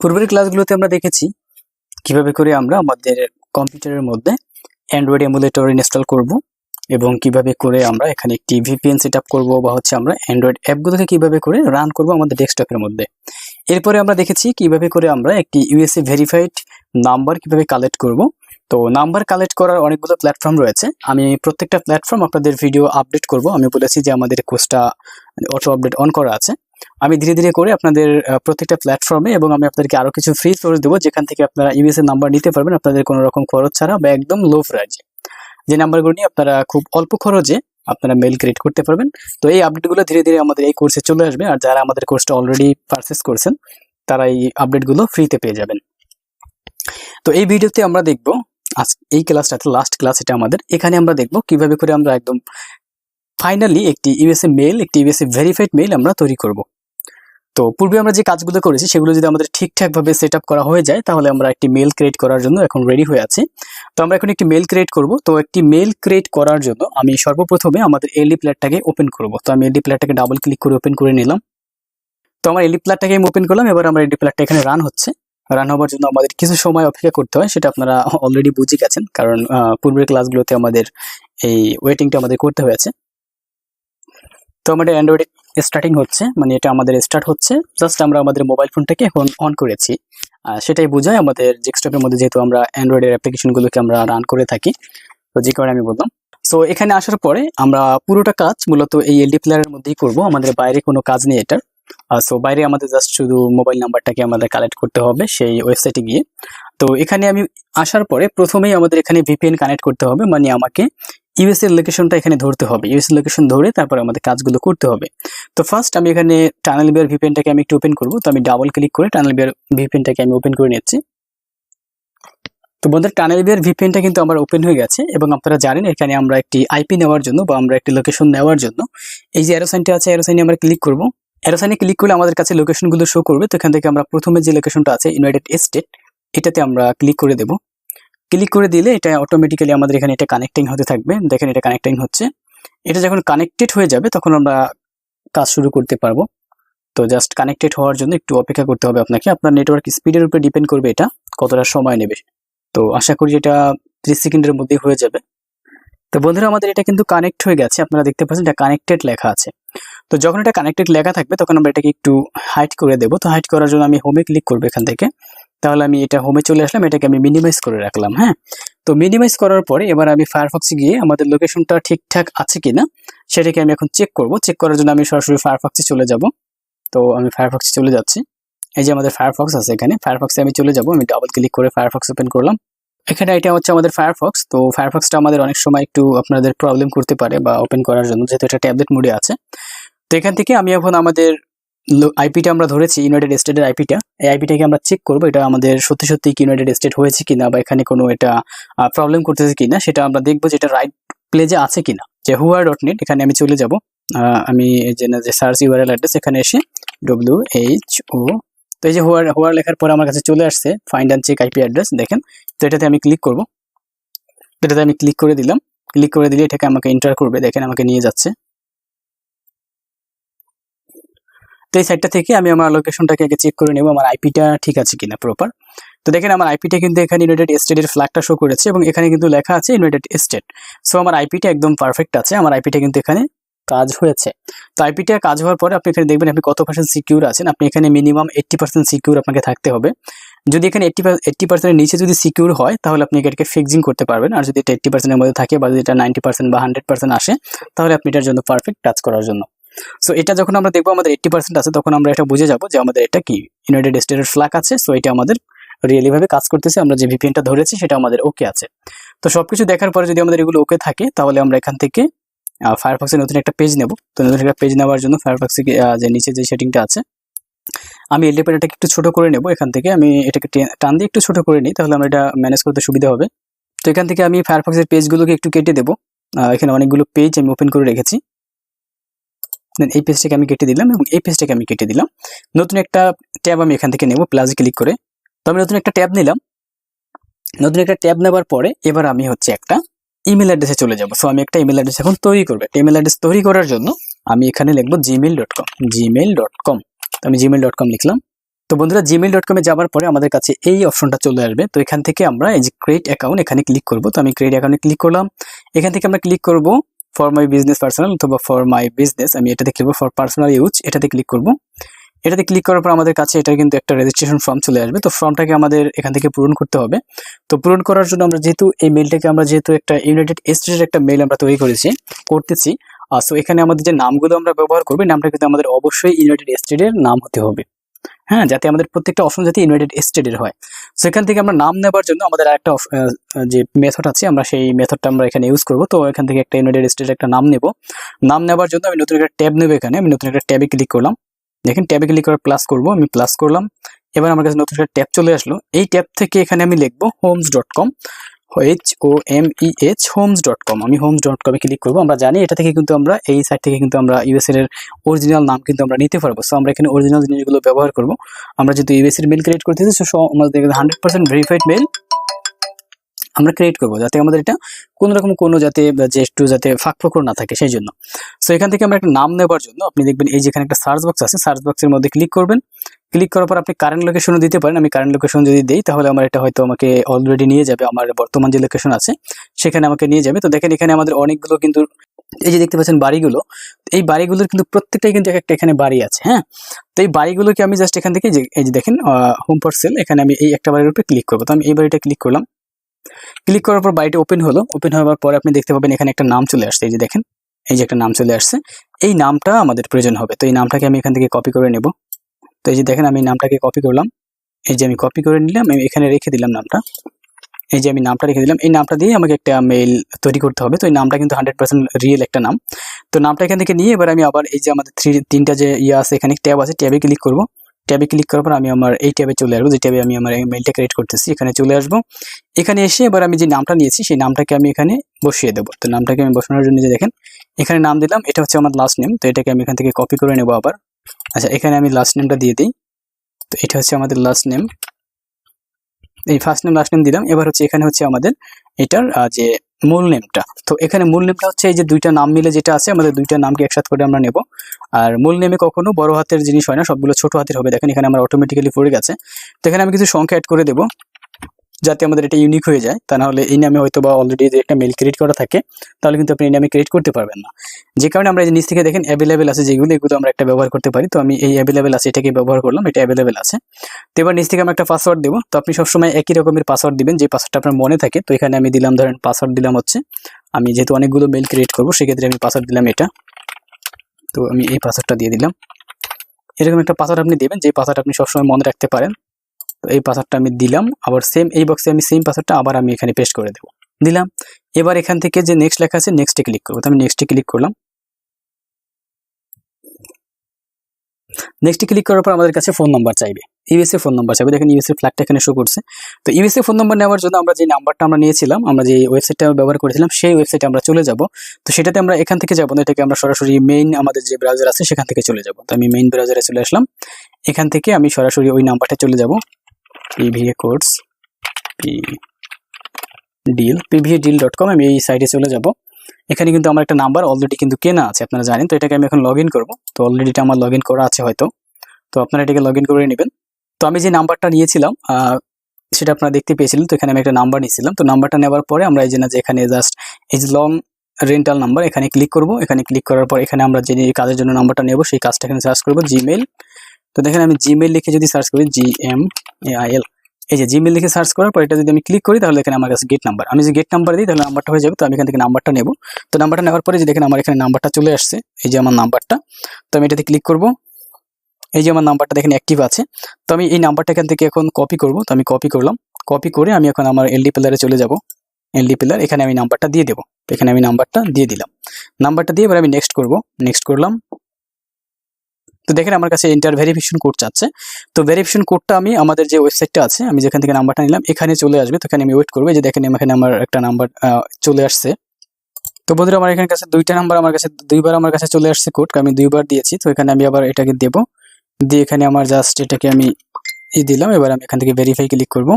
পূর্বের ক্লাসগুলোতে আমরা দেখেছি কীভাবে করে আমরা আমাদের কম্পিউটারের মধ্যে অ্যান্ড্রয়েড এমুলেটর ইনস্টল করব এবং কীভাবে করে আমরা এখানে একটি ভিপিএন সেট আপ করব বা হচ্ছে আমরা অ্যান্ড্রয়েড অ্যাপগুলোকে কীভাবে করে রান করব আমাদের ডেস্কটপের মধ্যে। এরপরে আমরা দেখেছি কীভাবে করে আমরা একটি ইউএসএ ভেরিফাইড নাম্বার কীভাবে কালেক্ট করব। তো নাম্বার কালেক্ট করার অনেকগুলো প্ল্যাটফর্ম রয়েছে। আমি প্রত্যেকটা প্ল্যাটফর্ম আপনাদের ভিডিও আপডেট করব। আমি বলেছি যে আমাদের কোর্সটা অটো আপডেট অন করা আছে। আমি ধীরে ধীরে করে আপনাদের প্রত্যেকটা প্ল্যাটফর্মে এবং আমি আপনাদেরকে আরও কিছু ফ্রি সোর্স দেবো, যেখান থেকে আপনারা ইউএস এর নাম্বার নিতে পারবেন। আপনাদের কোনো রকম খরচ ছাড়া বা একদম লো প্রাইজে যে নাম্বারগুলো নিয়ে আপনারা খুব অল্প খরচে আপনারা মেল ক্রিয়েট করতে পারবেন। তো এই আপডেটগুলো ধীরে ধীরে আমাদের এই কোর্সে চলে আসবে আর যারা আমাদের কোর্সটা অলরেডি পারচেস করছেন, তারা এই আপডেটগুলো ফ্রিতে পেয়ে যাবেন। তো এই ভিডিওতে আমরা দেখব, আজ এই ক্লাসটাতে লাস্ট ক্লাস এটা আমাদের। এখানে আমরা দেখব কীভাবে করে আমরা একদম ফাইনালি একটি ইউএসএ মেল একটি ইউএসএ ভেরিফাইড মেল আমরা তৈরি করব। তো পূর্বে আমরা যে কাজগুলো করেছি, সেগুলো যদি আমাদের ঠিকঠাকভাবে সেট আপ করা হয়ে যায়, তাহলে আমরা একটি মেল ক্রিয়েট করার জন্য এখন রেডি হয়ে আছি। তো আমরা এখন একটি মেল ক্রিয়েট করব। তো একটি মেল ক্রিয়েট করার জন্য আমি সর্বপ্রথমে আমাদের এলডি প্ল্যাটটাকে ওপেন করব। তো আমি এলডি প্ল্যাটটাকে ডাবল ক্লিক করে ওপেন করে নিলাম। তো আমার এলডি প্ল্যাটটাকে আমি ওপেন করলাম। এবার আমার এলডি প্ল্যাটটা এখানে রান হচ্ছে। রান হওয়ার জন্য আমাদের কিছু সময় অপেক্ষা করতে হয়, সেটা আপনারা অলরেডি বুঝে গেছেন। কারণ পূর্বের ক্লাসগুলোতে আমাদের এই ওয়েটিংটা আমাদের করতে হয়েছে। তো আমাদের অ্যান্ড্রয়েড স্টার্টিং হচ্ছে মানে এটা আমাদের স্টার্ট হচ্ছে। জাস্ট আমরা আমাদের মোবাইল ফোনটাকে এখন অন করেছি। সেটাই বোঝায় আমাদের ডেস্কটপের মধ্যে যেহেতু আমরা অ্যান্ড্রয়েডের অ্যাপ্লিকেশনগুলোকে আমরা রান করে থাকি, তো যে কারণে আমি বললাম। সো এখানে আসার পরে আমরা পুরোটা কাজ মূলত এই এলডি প্লেয়ারের মধ্যেই করব। আমাদের বাইরে কোনো কাজ নেই এটার। সো বাইরে আমাদের জাস্ট শুধু মোবাইল নাম্বারটাকে আমাদের কালেক্ট করতে হবে সেই ওয়েবসাইটে গিয়ে। তো এখানে আমি আসার পরে প্রথমেই আমাদের এখানে ভিপিএন কানেক্ট করতে হবে মানে আমাকে ইউএস এর লোকেশনটা এখানে ধরতে হবে। ইউএস এর লোকেশন ধরে তারপরে আমাদের কাজগুলো করতে হবে। তো ফার্স্ট আমি এখানে টানেল বিয়ার ভিপিএনটাকে আমি একটু ওপেন করব। তো আমি ডাবল ক্লিক করে টানেল বিয়ার ভিপিএনটাকে আমি ওপেন করে নিচ্ছি। তো বন্ধুরা টানেল বিয়ার ভিপিএনটা কিন্তু আমার ওপেন হয়ে গেছে এবং আপনারা জানেন এখানে আমরা একটি আইপি নেওয়ার জন্য বা আমরা একটি লোকেশন নেওয়ার জন্য এই যে অ্যারোসাইনটা আছে অ্যারোসাইনে আমরা ক্লিক করব। অ্যারোসাইনে ক্লিক করলে আমাদের কাছে লোকেশনগুলো শো করবে। তো এখান থেকে আমরা প্রথমে যে লোকেশনটা আছে ইউনাইটেড স্টেট এটাতে আমরা ক্লিক করে দেব। ক্লিক করে দিলে এটা অটোমেটিক্যালি আমাদের এখানে এটা কানেক্টিং হতে থাকবে। দেখেন এটা কানেক্টিং হচ্ছে। এটা যখন কানেক্টেড হয়ে যাবে তখন আমরা কাজ শুরু করতে পারব। তো জাস্ট কানেক্টেড হওয়ার জন্য একটু অপেক্ষা করতে হবে আপনাকে। আপনার নেটওয়ার্ক স্পিডের উপরে ডিপেন্ড করবে এটা, কতটা সময় নেবে। তো আশা করি এটা ত্রিশ সেকেন্ডের মধ্যে হয়ে যাবে। তো বন্ধুরা, আমাদের এটা কিন্তু কানেক্ট হয়ে গেছে। আপনারা দেখতে পাচ্ছেন এটা কানেক্টেড লেখা আছে। তো যখন এটা কানেক্টেড লেখা থাকবে তখন আমরা এটাকে একটু হাইট করে দেবো। তো হাইট করার জন্য আমি হোমে ক্লিক করব এখান থেকে। তাহলে আমি এটা হোমে চলে আসলাম, এটাকে আমি মিনিমাইজ করে রাখলাম হ্যাঁ? তো মিনিমাইজ করার পরে এবার আমি ফায়ারফক্সে গিয়ে আমাদের লোকেশনটা ঠিকঠাক আছে কিনা, সেটাকে আমি এখন চেক করব। চেক করার জন্য আমি সরাসরি ফায়ারফক্সে চলে যাব। তো আমি ফায়ারফক্সে চলে যাচ্ছি। এই যে আমাদের ফায়ারফক্স আছে এখানে ফায়ারফক্সে আমি চলে যাব, আমি ডাবল ক্লিক করে ফায়ারফক্স ওপেন করলাম। এখানে এটা হচ্ছে আমাদের ফায়ারফক্স তো ফায়ারফক্সটা আমাদের অনেক সময় একটু আপনাদের প্রবলেম করতে পারে বা ওপেন করার জন্য, যেহেতু এটা ট্যাবলেট মোডে আছে। তো এখান থেকে আমি এখন আমাদের আইপিটা আমরা ধরেছি ইউনাইটেড স্টেটের আইপিটা এই আইপিটাকে আমরা চেক করব, এটা আমাদের সত্যি সত্যি কি ইউনাইটেড স্টেট হয়েছে কিনা বা এখানে কোনো এটা প্রবলেম করতেছে কিনা, সেটা আমরা দেখব যে এটা রাইট প্লেজে আছে কিনা। যে হুয়ার ডট নেট এখানে আমি চলে যাব। আমি যে না, যে সার্চ ইউআরএল অ্যাড্রেস এখানে এসে ডব্লিউ এইচ ও তো এই যে হুয়ার হুয়ার লেখার পরে আমার কাছে চলে আসছে find and check IP address দেখেন। তো এটাতে আমি ক্লিক করব। এটাতে আমি ক্লিক করে দিলাম। ক্লিক করে দিলে এটাকে আমাকে এন্টার করবে, দেখেন আমাকে নিয়ে যাচ্ছে তো এই সাইটটা থেকে আমি আমার লোকেশনটাকে আগে চেক করে নেব, আমার আইপিটা ঠিক আছে কিনা প্রপার তো দেখেন আমার আইপিটা কিন্তু এখানে ইউনাইটেড স্টেটের ফ্ল্যাগটা শো করেছে এবং এখানে কিন্তু লেখা আছে ইউনাইটেড স্টেট সো আমার আইপিটা একদম পারফেক্ট আছে, আমার আইপিটা কিন্তু এখানে কাজ হয়েছে। তো আইপিটা কাজ হওয়ার পরে আপনি এখানে দেখবেন আপনি কত পার্সেন্ট সিকিউর আছেন, আপনি এখানে মিনিমাম এইট্টি পার্সেন্ট সিকিউর আপনাকে থাকতে হবে। যদি এখানে এইট্টি এইট্টি পার্সেন্টের নিচে যদি সিকিউর হয়, তাহলে আপনি এটাকে ফিক্সিং করতে পারবেন। আর যদি এটা এইট্টি পার্সেন্টের মধ্যে থাকে বা যদি এটা নাইনটি পার্সেন্ট বা হান্ড্রেড পার্সেন্ট আসে, তাহলে আপনি এটার জন্য পারফেক্ট টাচ করার জন্য। সো এটা যখন আমরা দেখব আমাদের এইট্টি পার্সেন্ট আছে, তখন আমরা এটা বুঝে যাব যে আমাদের এটা কি? ইউনাইটেড স্টেটের ফ্ল্যাগ আছে সো এটা আমাদের রিয়েলি ভাবে কাজ করতেছে, আমরা যে ভিপিএনটা ধরেছি, সেটা আমাদের ওকে আছে। তো সবকিছু দেখার পরে যদি আমাদের এগুলো ওকে থাকে, তাহলে আমরা এখান থেকে ফায়ারফক্সে নতুন একটা পেজ নেব। তো নতুন একটা পেজ নেওয়ার জন্য ফায়ারফক্সে যে নিচে যে সেটিংটা আছে, আমি এলডি প্যাডটাকে একটু ছোট করে নেব। এখান থেকে আমি এটাকে টান দিয়ে একটু ছোট করে নিই, তাহলে আমরা এটা ম্যানেজ করতে সুবিধা হবে। তো এখান থেকে আমি ফায়ারফক্সের পেজগুলোকে একটু কেটে দেবো। এখানে অনেকগুলো পেজ আমি ওপেন করে রেখেছি। দেন এই পেজটাকে আমি কেটে দিলাম এবং এই পেজটাকে আমি কেটে দিলাম। নতুন একটা ট্যাব আমি এখান থেকে নেব প্লাসে ক্লিক করে। তো আমি নতুন একটা ট্যাব নিলাম। নতুন একটা ট্যাব নেওয়ার পরে এবার আমি হচ্ছে একটা ইমেল অ্যাড্রেসে চলে যাব। সো আমি একটা ইমেল অ্যাড্রেস এখন তৈরি করব। একটা ইমেল অ্যাড্রেস তৈরি করার জন্য আমি এখানে লিখব Gmail dot com Gmail dot com তো আমি জিমেল ডট কম লিখলাম। তো বন্ধুরা জিমেল ডট কমে যাওয়ার পরে আমাদের কাছে এই অপশনটা চলে আসবে। তো এখান থেকে আমরা এই যে ক্রিয়েট অ্যাকাউন্ট এখানে ক্লিক করব। তো আমি ক্রিয়েট অ্যাকাউন্টে ক্লিক করলাম। এখান থেকে আমরা ক্লিক করব ফর মাই বিজনেস পার্সোনাল অথবা ফর মাই বিজনেস আমি এটাতে ক্লিক করব ফর পার্সোনাল ইউজ এটাতে ক্লিক করব। এটাতে ক্লিক করার পর আমাদের কাছে এটা কিন্তু একটা রেজিস্ট্রেশন ফর্ম চলে আসবে। তো ফর্মটাকে আমাদের এখান থেকে পূরণ করতে হবে। তো পূরণ করার জন্য আমরা যেহেতু এই মেলটাকে আমরা যেহেতু একটা ইউনাইটেড স্টেটের একটা মেল আমরা তৈরি করেছি, করতেছি সো এখানে আমাদের যে নামগুলো আমরা ব্যবহার করব নামটা কিন্তু আমাদের অবশ্যই ইউনাইটেড স্টেটের নাম হতে হবে। হ্যাঁ যাতে আমাদের প্রত্যেকটা অপশন যাতে ইউনাইটেড স্টেটের হয়। সেখান থেকে আমরা নাম নেবার জন্য আমাদের আহ, যে মেথড আছে আমরা সেই মেথডটা আমরা এখানে ইউজ করব। তো এখান থেকে একটা ইউনাইটেড স্টেটের একটা নাম নেব। নাম নেবার জন্য আমি নতুন একটা ট্যাব নেব এখানে। আমি নতুন একটা ট্যাবে ক্লিক করলাম। দেখেন ট্যাবে ক্লিক করে প্লাস করব। আমি প্লাস করলাম। এবার আমার কাছে নতুন একটা ট্যাব চলে আসলো। এই ট্যাব থেকে এখানে আমি লিখব homes dot com H O M E H homes dot com আমি হোমস ডট কমে ক্লিক করব। আমরা জানি এটা থেকে কিন্তু আমরা, এই সাইট থেকে কিন্তু আমরা ইউএসএর এর অরিজিনাল নাম কিন্তু আমরা নিতে পারব। সো আমরা এখানে অরিজিনাল জিনিসগুলো ব্যবহার করব। আমরা যেহেতু ইউএসএর মেল ক্রিয়েট করতেছি সো আমাদের হান্ড্রেড পার্সেন্ট ভেরিফাইড মেল আমরা ক্রিয়েট করব যাতে আমাদের এটা কোনো রকম কোনো যাতে একটু যাতে ফাঁক ফোকর না থাকে সেই জন্য। সো এখান থেকে আমরা একটা নাম নেবার জন্য আপনি দেখবেন এই যেখানে একটা সার্চ বক্স আছে সার্চ বক্সের মধ্যে ক্লিক করবেন। ক্লিক করার পর আপনি কারেন্ট লোকেশনও দিতে পারেন। আমি কারেন্ট লোকেশন যদি দিই, তাহলে আমার এটা হয়তো আমাকে অলরেডি নিয়ে যাবে। আমার বর্তমান যে লোকেশন আছে, সেখানে আমাকে নিয়ে যাবে। তো দেখেন এখানে আমাদের অনেকগুলো কিন্তু, এই যে দেখতে পাচ্ছেন বাড়িগুলো, এই বাড়িগুলোর কিন্তু প্রত্যেকটাই কিন্তু এক একটা এখানে বাড়ি আছে হ্যাঁ? তো এই বাড়িগুলোকে আমি জাস্ট এখান থেকে যে- এই যে দেখেন হোম ফর সেল এখানে আমি এই একটা বাড়ির উপরে ক্লিক করব। তো আমি এই বাড়িটা ক্লিক করলাম। ক্লিক করার পর বাড়িটা ওপেন হলো। ওপেন হওয়ার পরে আপনি দেখতে পাবেন এখানে একটা নাম চলে আসছে। এই যে দেখেন, এই যে একটা নাম চলে আসছে। এই নামটা আমাদের প্রয়োজন হবে। তো এই নামটাকে আমি এখান থেকে কপি করে নেব। তো এই যে দেখেন, আমি নামটাকে কপি করলাম। এই যে আমি কপি করে নিলাম, আমি এখানে রেখে দিলাম নামটা। এই যে আমি নামটা রেখে দিলাম। এই নামটা দিয়ে আমাকে একটা মেইল তৈরি করতে হবে। তো এই নামটা কিন্তু হান্ড্রেড পার্সেন্ট রিয়েল একটা নাম। তো নামটা এখান থেকে নিয়ে এবার আমি আবার এই যে আমাদের থ্রি তিনটা যে ইয়ে আছে এখানে, ট্যাব আছে, ট্যাবে ক্লিক করব। ট্যাবে ক্লিক করার পর আমি আমার এই ট্যাবে চলে আসব। যে ট্যাবে আমি আমার মেইলটা ক্রিয়েট করতেছি, এখানে চলে আসব। এখানে এসে এবার আমি যে নামটা নিয়েছি, সেই নামটাকে আমি এখানে বসিয়ে দেবো। তো নামটাকে আমি বসানোর জন্য যে দেখেন, এখানে নাম দিলাম, এটা হচ্ছে আমার লাস্ট নেম তো এটাকে আমি এখান থেকে কপি করে নেব আবার। আচ্ছা এখানে আমি লাস্ট নেমটা দিয়ে দিই। তো এটা হচ্ছে আমাদের লাস্ট নেম এই ফার্স্ট নেম লাস্ট নেম দিলাম। এবার হচ্ছে এখানে হচ্ছে আমাদের এটার যে মূল নেমটা তো এখানে মূল নেমটা হচ্ছে এই যে দুইটা নাম মিলে যেটা আছে, আমাদের দুইটা নামকে একসাথে করে আমরা নেব। আর মূল নেমে কখনো বড় হাতের জিনিস হয় না, সবগুলো ছোট হাতের হবে। দেখেন এখানে আমার অটোমেটিক্যালি পড়ে গেছে। তো এখানে আমি কিছু সংখ্যা অ্যাড করে দেবো, যাতে আমাদের এটা ইউনিক হয়ে যায়। তা নাহলে এই নামে হয়তো বা অলরেডি একটা মেল ক্রিয়েট করা থাকে, তাহলে কিন্তু আপনি এই নামে ক্রিয়েট করতে পারবেন না। যে কারণে আমরা এই নিচ থেকে দেখেন অ্যাভেলেবেল আছে যেগুলো, এগুলো আমরা একটা ব্যবহার করতে পারি। তো আমি এই অ্যাভেলেবেল আছে, এটাকে ব্যবহার করলাম, এটা অ্যাভেলেবেল আছে। তো এবার নিচ থেকে আমি একটা পাসওয়ার্ড দেবো। তো আপনি সবসময় একই রকমের পাসওয়ার্ড দিবেন, যে পাসওয়ার্ডটা আপনার মনে থাকে। তো এখানে আমি দিলাম, ধরেন পাসওয়ার্ড দিলাম হচ্ছে, আমি যেহেতু অনেকগুলো মেল ক্রিয়েট করব, সেক্ষেত্রে আমি পাসওয়ার্ড দিলাম এটা। তো আমি এই পাসওয়ার্ডটা দিয়ে দিলাম। এরকম একটা পাসওয়ার্ড আপনি দেবেন যে পাসওয়ার্ড আপনি সবসময় মনে রাখতে পারেন। তো এই পাসওয়ার্ডটা আমি দিলাম, আবার সেম এই বক্সে আমি সেম পাসওয়ার্ডটা আবার আমি এখানে পেস্ট করে দেবো। দিলাম, এবার এখান থেকে যে নেক্সট লেখা আছে নেক্সটে ক্লিক করব। তো আমি নেক্সটে ক্লিক করলাম। নেক্সটে ক্লিক করার পর আমাদের কাছে ফোন নাম্বার চাইবে। ইউএসএ ফোন নাম্বার চাইবে দেখেন ইউএসএ ফ্ল্যাগটা এখানে শো করছে। তো ইউএসএ ফোন নাম্বার নেওয়ার জন্য আমরা যে নাম্বারটা আমরা নিয়েছিলাম, আমরা যে ওয়েবসাইটটা ব্যবহার করেছিলাম, সেই ওয়েবসাইটে আমরা চলে যাব। তো সেটাতে আমরা এখান থেকে যাব না, এটাকে আমরা সরাসরি মেইন আমাদের যে ব্রাউজার আছে, সেখান থেকে চলে যাব। তো আমি মেইন ব্রাউজারে চলে আসলাম। এখান থেকে আমি সরাসরি ওই নাম্বারটা চলে যাব। PVA course P deal PVA deal dot com আমি এই সাইটে চলে যাব। এখানে কিন্তু আমার একটা নাম্বার অলরেডি কিন্তু কেনা আছে, আপনারা জানেন। তো এটাকে আমি এখন লগ ইন করব। তো অলরেডি এটা আমার লগ ইন করা আছে হয়তো। তো আপনারা এটাকে লগ ইন করে নেবেন। তো আমি যে নাম্বারটা নিয়েছিলাম সেটা আপনারা দেখতে পেয়েছিলেন, তো এখানে আমি একটা নাম্বার নিয়েছিলাম। তো নাম্বারটা নেওয়ার পরে আমরা এই যে না যে এখানে জাস্ট এই যে লং রেন্টাল নাম্বার এখানে ক্লিক করব। এখানে ক্লিক করার পর এখানে আমরা যে কাজের জন্য নাম্বারটা নেব, সেই কাজটা এখানে সার্চ করব জিমেল তো দেখেন আমি জিমেল লিখে যদি সার্চ করি জি এম এল এই যে জিমেল লিখে সার্চ করার পর এটা যদি আমি ক্লিক করি, তাহলে এখানে আমার কাছে গেট নাম্বার আমি যে গেট নাম্বার দিই, তাহলে নাম্বারটা হয়ে যাবে, তো আমি এখান থেকে নাম্বারটা নেব। তো নাম্বারটা নেওয়ার পরে যে দেখেন আমার এখানে নাম্বারটা চলে আসছে, এই যে আমার নাম্বারটা তো আমি এটাতে ক্লিক করব। এই যে আমার নাম্বারটা দেখেন অ্যাক্টিভ আছে, তো আমি এই নাম্বারটা এখান থেকে এখন কপি করব। তো আমি কপি করলাম। কপি করে আমি এখন আমার এলডি পিলারে চলে যাব। এলডি পিলার এখানে আমি নাম্বারটা দিয়ে দেবো। এখানে আমি নাম্বারটা দিয়ে দিলাম। নাম্বারটা দিয়ে এবার আমি নেক্সট করব। নেক্সট করলাম। তো দেখেন আমার কাছে ইন্টার ভেরিফিকেশন কোড চাচ্ছে। তো ভেরিফিকেশন কোডটা আমি আমাদের যে ওয়েবসাইটটা আছে, আমি যেখান থেকে নাম্বারটা নিলাম, এখানে চলে আসবে। তো এখানে আমি ওয়েট করব। যে দেখেন এখানে আমার একটা নাম্বার চলে আসছে। তো বন্ধুরা, আমার এখানে কাছে দুইটা নাম্বার আমার কাছে দুইবার আমার কাছে চলে আসছে কোড আমি দুইবার দিয়েছি। তো এখানে আমি আবার এটাকে দেব। দিয়ে এখানে আমার জাস্ট এটাকে আমি ই দিলাম। এবার আমি এখান থেকে ভেরিফাই ক্লিক করব।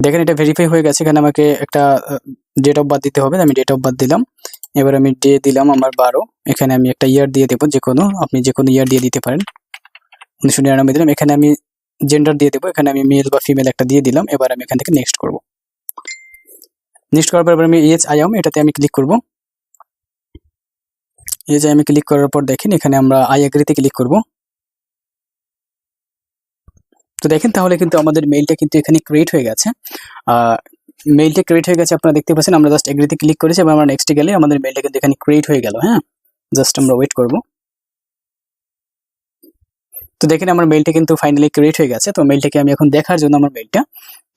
দেখেন এটা ভেরিফাই হয়ে গেছে। এখানে আমাকে একটা ডেট অফ বার্থ দিতে হবে। আমি ডেট অফ বার্থ দিলাম। এবার আমি ডে দিলাম আমার বারো। এখানে আমি একটা ইয়ার দিয়ে দেবো। যে কোনো, আপনি যে কোনো ইয়ার দিয়ে দিতে পারেন। উনিশশো নিরানব্বই দিলাম। এখানে আমি জেন্ডার দিয়ে দেবো। এখানে আমি মেল বা ফিমেল একটা দিয়ে দিলাম। এবার আমি এখান থেকে নেক্সট করব। নেক্সট করার পর আমি এজ আই এটাতে আমি ক্লিক করব। এজ আই আমি ক্লিক করার পর দেখেন, এখানে আমরা আই এগ্রিতে ক্লিক করব। তো দেখেন তাহলে কিন্তু আমাদের মেইলটা কিন্তু এখানে ক্রিয়েট হয়ে গেছে। মেইলটা ক্রিয়েট হয়ে গেছে, আপনারা দেখতে পাচ্ছেন, আমরা জাস্ট এগ্রিতে ক্লিক করেছি, এবার আমরা নেক্সটে গেলে আমাদের মেইলটা কিন্তু এখানে ক্রিয়েট হয়ে গেল হ্যাঁ? জাস্ট আমরা ওয়েট করব। তো দেখেন, আমার মেইলটা কিন্তু ফাইনালি ক্রিয়েট হয়ে গেছে, তো মেইলটাকে আমি এখন দেখার জন্য আমার মেইলটা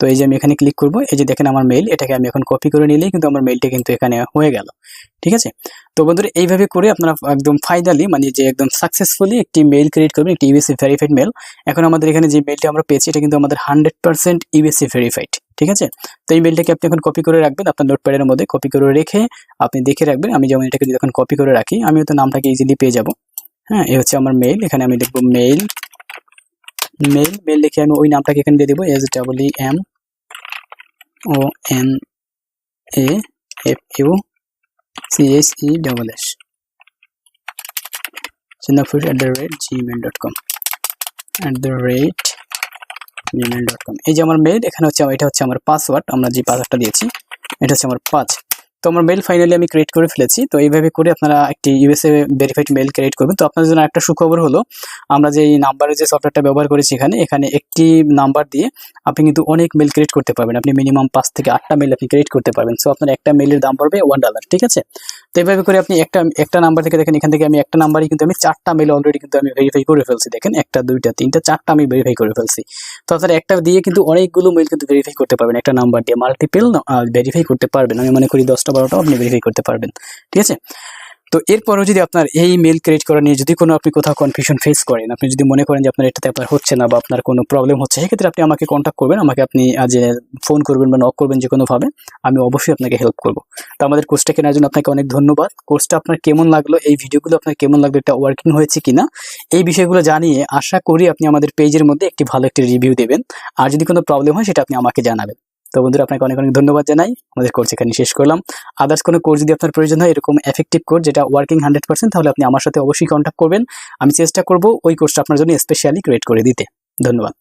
তো এই যে আমি এখানে ক্লিক করব, এই যে দেখেন আমার মেইল এটাকে আমি এখন কপি করে নিলেই কিন্তু আমার মেইলটা কিন্তু এখানে হয়ে গেল। ঠিক আছে? তো বন্ধুরা, এইভাবে করে আপনারা একদম ফাইনালি মানে যে একদম সাকসেসফুলি একটি মেইল ক্রিয়েট করবেন, একটি ইউএসসি ভেরিফাইড মেল এখন আমাদের এখানে যে মেইলটা আমরা পেয়েছি, এটা কিন্তু আমাদের হান্ড্রেড পার্সেন্ট ইউএসসি ভেরিফাইড ঠিক আছে? তো এই মেইলটাকে আপনি এখন কপি করে রাখবেন, আপনার নোটপ্যাডের মধ্যে কপি করে রেখে আপনি দেখে রাখবেন, আমি যেমন এটাকে যদি এখন কপি করে রাখি আমি হয়তো নামটাকে ইজিলি পেয়ে যাব। হ্যাঁ এই হচ্ছে আমার মেইল এখানে আমি লিখব মেইল মেইল মেইল লিখে আমি ওই নামটাকে এখানে দিয়ে দেবো S double M O N A F U C S E double S চিন্নাফুর at the rate Gmail dot com at the rate Gmail dot com এই যে আমার মেইল এখানে হচ্ছে এটা হচ্ছে আমার পাসওয়ার্ড আমরা যে পাসওয়ার্ডটা দিয়েছি, এটা হচ্ছে আমার পাঁচ তো আমার মেল ফাইনালি আমি ক্রিয়েট করে ফেলেছি। তো এইভাবে করে আপনারা একটি ইউএসএ ভেরিফাইড মেল ক্রিয়েট করবেন। তো আপনাদের জন্য একটা সুখবর হলো, আমরা যে নাম্বারের যে সফটওয়্যারটা ব্যবহার করেছি এখানে এখানে একটি নাম্বার দিয়ে আপনি কিন্তু অনেক মেল ক্রিয়েট করতে পারবেন। আপনি মিনিমাম পাঁচ থেকে আটটা মেল আপনি ক্রিয়েট করতে পারবেন। সো আপনার একটা মেলের দাম পড়বে ওয়ান ডলার ঠিক আছে? তো এইভাবে করে আপনি একটা একটা নাম্বার থেকে দেখেন, এখান থেকে আমি একটা নাম্বারই কিন্তু আমি চারটা মেল অলরেডি কিন্তু আমি ভেরিফাই করে ফেলছি। দেখেন, একটা, দুইটা, তিনটা, চারটা আমি ভেরিফাই করে ফেলছি। তো আপনার একটা দিয়ে কিন্তু অনেকগুলো মেল কিন্তু ভেরিফাই করতে পারবেন। একটা নাম্বার দিয়ে মাল্টিপেল ভেরিফাই করতে পারবেন। আমি মনে করি দশটা বারোটাও আপনি ভেরিফাই করতে পারবেন, ঠিক আছে? তো এরপরও যদি আপনার এই মেল ক্রিয়েট করা নিয়ে যদি কোনো আপনি কোথাও কনফিউশন ফেস করেন, আপনি যদি মনে করেন যে আপনার এটাতে আপনার হচ্ছে না বা আপনার কোনো প্রবলেম হচ্ছে, সেক্ষেত্রে আপনি আমাকে কন্ট্যাক্ট করবেন, আমাকে আপনি আজ ফোন করবেন বা নক করবেন যে কোনোভাবে আমি অবশ্যই আপনাকে হেল্প করব। তো আমাদের কোর্সটা কেনার জন্য আপনাকে অনেক ধন্যবাদ। কোর্সটা আপনার কেমন লাগল, এই ভিডিওগুলো আপনার কেমন লাগল, এটা ওয়ার্কিং হয়েছে কিনা, এই বিষয়গুলো জানিয়ে আশা করি আপনি আমাদের পেজের মধ্যে একটি ভালো একটি রিভিউ দেবেন। আর যদি কোনো প্রবলেম হয়, সেটা আপনি আমাকে জানাবেন। তো বন্ধুরা, আপনাকে অনেক অনেক ধন্যবাদ জানাই। আমাদের কোর্স এখানে শেষ করলাম। আদার্স কোনো কোর্স যদি আপনার প্রয়োজন হয়, এরকম এফেক্টিভ কোর্স যেটা ওয়ার্কিং হান্ড্রেড পার্সেন্ট তাহলে আপনি আমার সাথে অবশ্যই কন্ট্যাক্ট করবেন। আমি চেষ্টা করব ওই কোর্সটা আপনার জন্য স্পেশালি ক্রিয়েট করে দিতে। ধন্যবাদ।